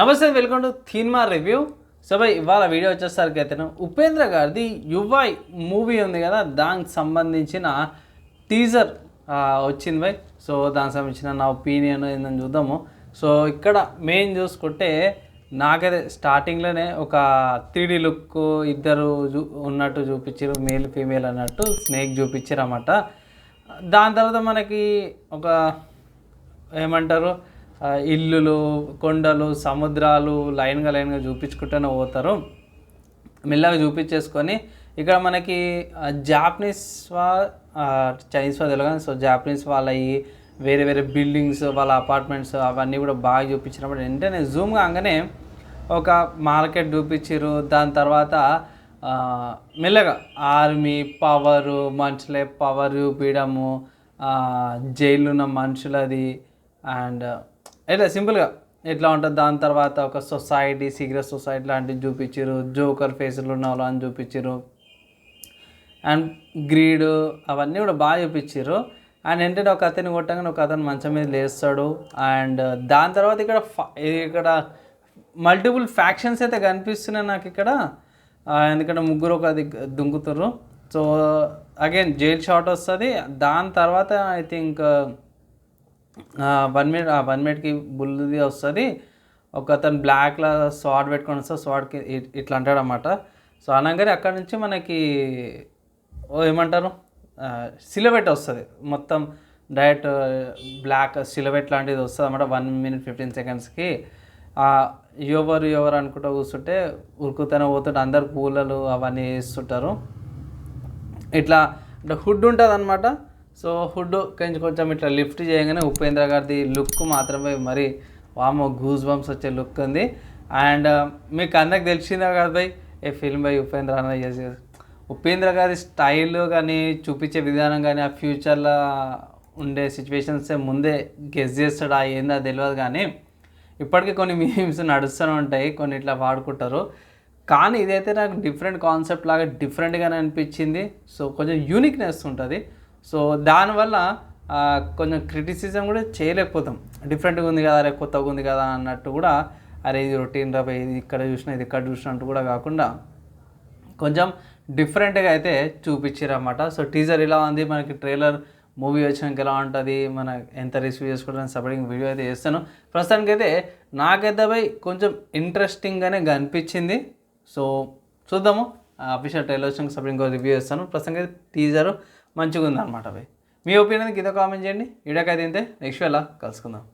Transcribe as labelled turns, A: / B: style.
A: నమస్తే welcome to థీన్మా review. So by ఇవాళ వీడియో వచ్చేసరికి అయితే ఉపేంద్ర గారిది యువై మూవీ ఉంది కదా దానికి సంబంధించిన టీజర్ వచ్చింది బై. సో దానికి సంబంధించిన నా ఒపీనియన్ ఏందని చూద్దాము. సో ఇక్కడ మెయిన్ చూసుకుంటే నాకైతే స్టార్టింగ్లోనే ఒక త్రీ లుక్ ఇద్దరు ఉన్నట్టు చూపించారు మేల్ ఫీమేల్ అన్నట్టు స్నేక్ చూపించారు అన్నమాట. దాని తర్వాత మనకి ఒక ఏమంటారు ఇల్లులు కొండలు సముద్రాలు లైన్గా లైన్గా చూపించుకుంటూనే పోతారు. మెల్లగా చూపించేసుకొని ఇక్కడ మనకి జాపనీస్ వా చైనీస్ వా తెలియదు సో జాపనీస్ వాళ్ళవి వేరే వేరే బిల్డింగ్స్ వాళ్ళ అపార్ట్మెంట్స్ అవన్నీ కూడా బాగా చూపించినప్పుడు వెంటనే జూమ్ కాగానే ఒక మార్కెట్ చూపించారు దాని తర్వాత మెల్లగా ఆర్మీ పవరు మనుషులే పవర్ చూపించడము జైలున్న మనుషులది అండ్ ఇట్లా సింపుల్గా ఎట్లా ఉంటుంది. దాని తర్వాత ఒక సొసైటీ సీక్రెట్ సొసైటీ లాంటివి చూపించారు జోకర్ ఫేస్లు ఉన్న అని చూపించారు అండ్ గ్రీడ్ అవన్నీ కూడా బాగా చూపించారు అండ్ ఏంటంటే ఒక అతని కొట్టగానే ఒక అతను మంచం మీద లేస్తాడు. అండ్ దాని తర్వాత ఇక్కడ ఫ- ఇక్కడ మల్టిపుల్ ఫ్యాక్షన్స్ అయితే కనిపిస్తున్నాయి నాకు ఇక్కడ. ఎందుకంటే ముగ్గురు ఒక దిగ్ దుంకుతారు సో అగైన్ జైల్ షాట్ వస్తుంది. దాని తర్వాత I think one minute one మినిట్కి బుల్ది వస్తుంది. ఒక అతను బ్లాక్లో స్వాడ్ పెట్టుకొని వస్తే స్వాడ్కి ఇట్లా అంటాడు అనమాట సో అనగానే అక్కడ నుంచి మనకి ఓ ఏమంటారు? సిలబెట్ వస్తుంది. మొత్తం డైరెక్ట్ బ్లాక్ సిలబెట్ లాంటిది వస్తుంది అనమాట వన్ మినిట్ ఫిఫ్టీన్ సెకండ్స్కి ఎవరు ఎవరు అనుకుంటూ కూర్చుంటే ఉరుకుతూనే పోతుంటే అందరు పూలలు అవన్నీ వేస్తుంటారు. ఇట్లా అంటే హుడ్ ఉంటుంది అనమాట సో హుడ్ కొంచెం కొంచెం ఇట్లా లిఫ్ట్ చేయగానే ఉపేంద్ర గారిది లుక్ మాత్రమే మరి వామో గూజ్ బంప్స్ వచ్చే లుక్ ఉంది. అండ్ uh, మీకు అందరికి తెలిసిందే కదా by a film by Upendra అన్న చేసి ఉపేంద్ర గారి స్టైల్ కానీ చూపించే విధానం కానీ ఆ ఫ్యూచర్లో ఉండే సిచ్యువేషన్స్ ముందే గెస్ చేస్తాడు ఆ ఏందో తెలియదు కానీ ఇప్పటికీ కొన్ని మీమ్స్ నడుస్తూనే ఉంటాయి కొన్ని ఇట్లా వాడుకుంటారు. కానీ ఇదైతే నాకు డిఫరెంట్ కాన్సెప్ట్ లాగా డిఫరెంట్గానే అనిపించింది. సో కొంచెం యూనిక్నెస్ ఉంటుంది. సో దానివల్ల కొంచెం క్రిటిసిజం కూడా చేయలేకపోతాం. డిఫరెంట్గా ఉంది కదా అరే కొత్తగా ఉంది కదా అన్నట్టు కూడా అరే ఇది రొటీన్ రా ఇది ఇక్కడ చూసినా ఇది ఇక్కడ చూసినట్టు కూడా కాకుండా కొంచెం డిఫరెంట్గా అయితే చూపించారన్నమాట. సో టీజర్ ఇలా ఉంది మనకి ట్రైలర్ మూవీ వచ్చినాక ఎలా ఉంటుంది మన ఎంత రిసీవ్ చేసుకోవడానికి సపరేటింగ్ వీడియో అయితే చేస్తాను. ప్రస్తుతానికైతే నాకైతే భయ్ కొంచెం ఇంట్రెస్టింగ్గానే కనిపించింది. సో చూద్దాము. అఫీషియల్ ట్రైలర్ వచ్చినాక సపరేటింగ్ రివ్యూ చేస్తాను. ప్రస్తుతానికి అయితే టీజర్ మంచిగా ఉందన్నమాట అవి. మీ ఒపీనియన్ కింద కామెంట్ చేయండి. వీడియోకి అయితే ఇంతే. నెక్స్ట్ వెళ్ళా కలుసుకుందాం.